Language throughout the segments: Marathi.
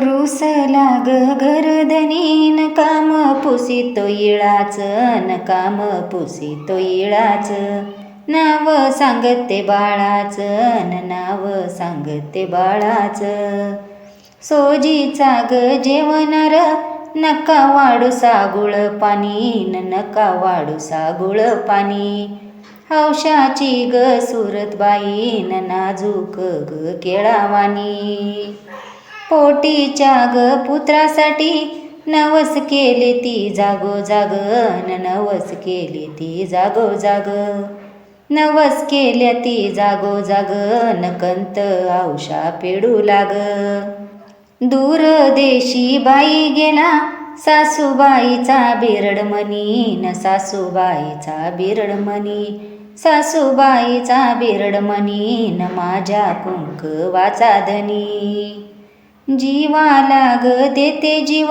रुस लाग गरदनीन काम पुसितो इळाच न काम पुसितो इळाच. नाव सांगते बाळाच न नाव सांगते बाळाच. सोजीचा ग जेवणार नका वाढू सागुळ पाणी न नका वाढू सागुळ पाणी. हौशाची ग सुरत बाई न नाजूक ग केळावानी पोटीच्या ग पुत्रासाठी नवस केले ती जागो जाग न नवस केली ती जागो जाग. नवस केल्या ती जागो जाग न कंत औषा पेडू लाग. दूर देशी बाई गेला सासूबाईचा बिरड मनी न सासूबाईचा बिरड मनी. सासूबाईचा बिरड मनी न माझ्या कुंक वाचा धनी. जीवाला ग देते जीव.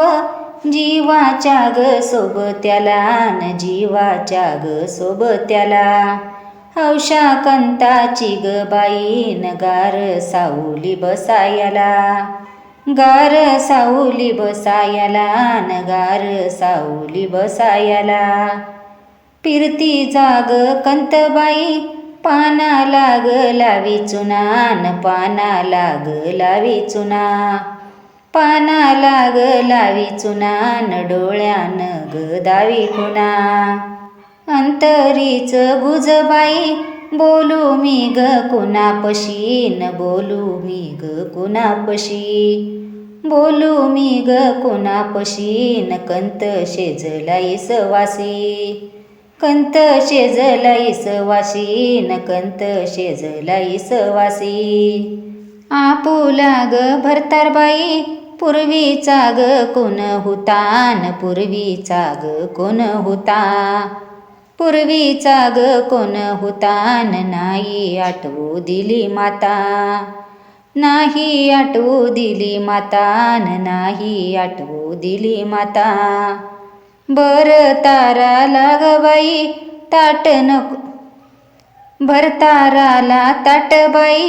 जीवाच्या ग सोबत्याला न जीवाच्या ग सोबत्याला. हौशा कंताची ग बाई न गार साऊली बसायला. गार साऊली बसायला न गार साऊली बसायला. फिरती जाग कंतबाई पाना लाग लावी चुनान पाना लाग लावी चुना पाना लाग लावी चुनान डोळ्यान ग दावी खुना. अंतरीच बुजबाई बोलू मी ग कुणापशी न बोलू मी ग कुणापशी. बोलू मी ग कुणापशी न कंत शेजलाई सवासी कंत शेजलाईस वासी न कंत शेजलाईस वासी आपुला ग भरतारबाई पूर्वीचा ग कोण होता न पूर्वीचा ग कोण होता. पूर्वीचा ग कोण होता न नाही आठवू दिली माता. नाही आठवू दिली माता न नाही आठवू दिली माता. बर तारा लागबाई ताट नको. भरताराला ताटबाई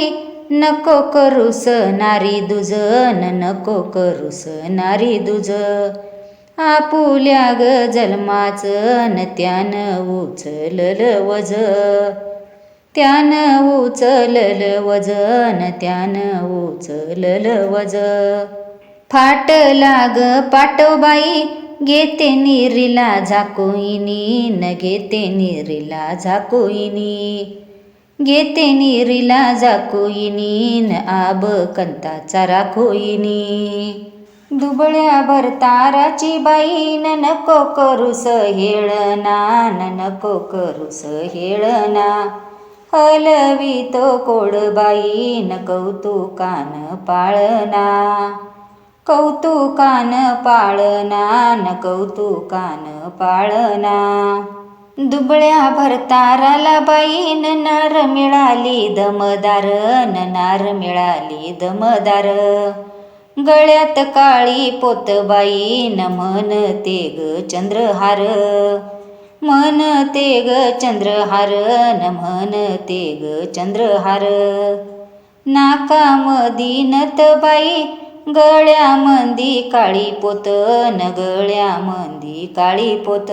नको करूस नारी दुज नको करूस नारी दुज. आपुल्या ग जन्माच न त्यान उचलल वज. त्यान उचलल वज न उचलल वज. फाट लाग पाटोबाई घेते निरीला झाकोईनी न घेते निरीला झाकोईनी. घेते निरीला झाकोईनी न आब कंताचा राखोईनी. दुबळ्या भरताराची बाई न नको करूस हेळना न नको करूस हेळना हलवी तो कोडबाई न कौतुकान पाळना कौतुकान पाळना न कौतुकान पाळना. दुबळ्या भरताराला बाईन नार मिळाली दमदार न नार मिळाली दमदार. गळ्यात काळी पोतबाई न मन ते ग चंद्रहार. मन ते ग चंद्रहार न मन ते ग चंद्रहार नाकामदी गळ्या मंदी काळी पोत न गळ्यामंदी काळी पोत.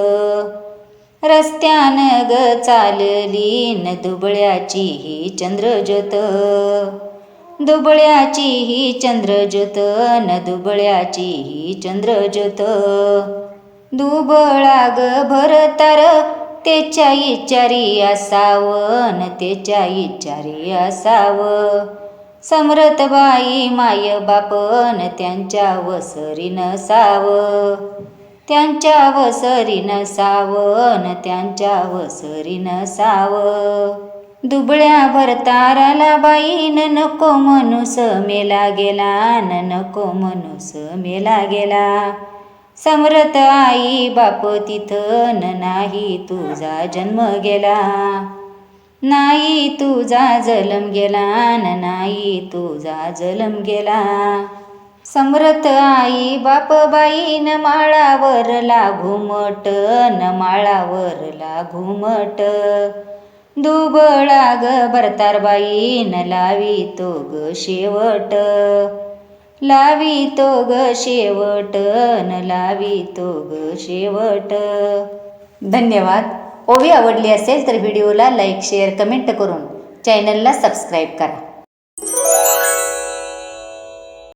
रस्त्यान ग चालली न दुबळ्याची ही चंद्रज्योत. दुबळ्याची ही चंद्रज्योत न दुबळ्याची ही चंद्रज्योत. दुबळा ग भरतार त्याच्या इचारी असावं न त्याच्या इचारी असावं. समरतबाई माय बापन त्यांच्या वसरी नसाव त्यांच्या वसरी नसावन त्यांच्या वसरी नसाव दुबळ्या भरताराला बाईन नको मनुस मेला गेला न नको मनुस मेला गेला. समरत आई बाप तिथं न नाही तुझा जन्म गेला. नाही तुझा जलम गेला न नाही तुझा जलम गेला. समरत आई बाप बाई न माळावरला घुमट न माळावर घुमट दुबळा ग भरतारबाई न लावी तो ग शेवट. लावी तो ग शेवट न लावितो ग शेवट. धन्यवाद. ओवी आवडली असेल तर व्हिडिओला लाईक शेअर कमेंट करून चॅनलला सबस्क्राईब करा.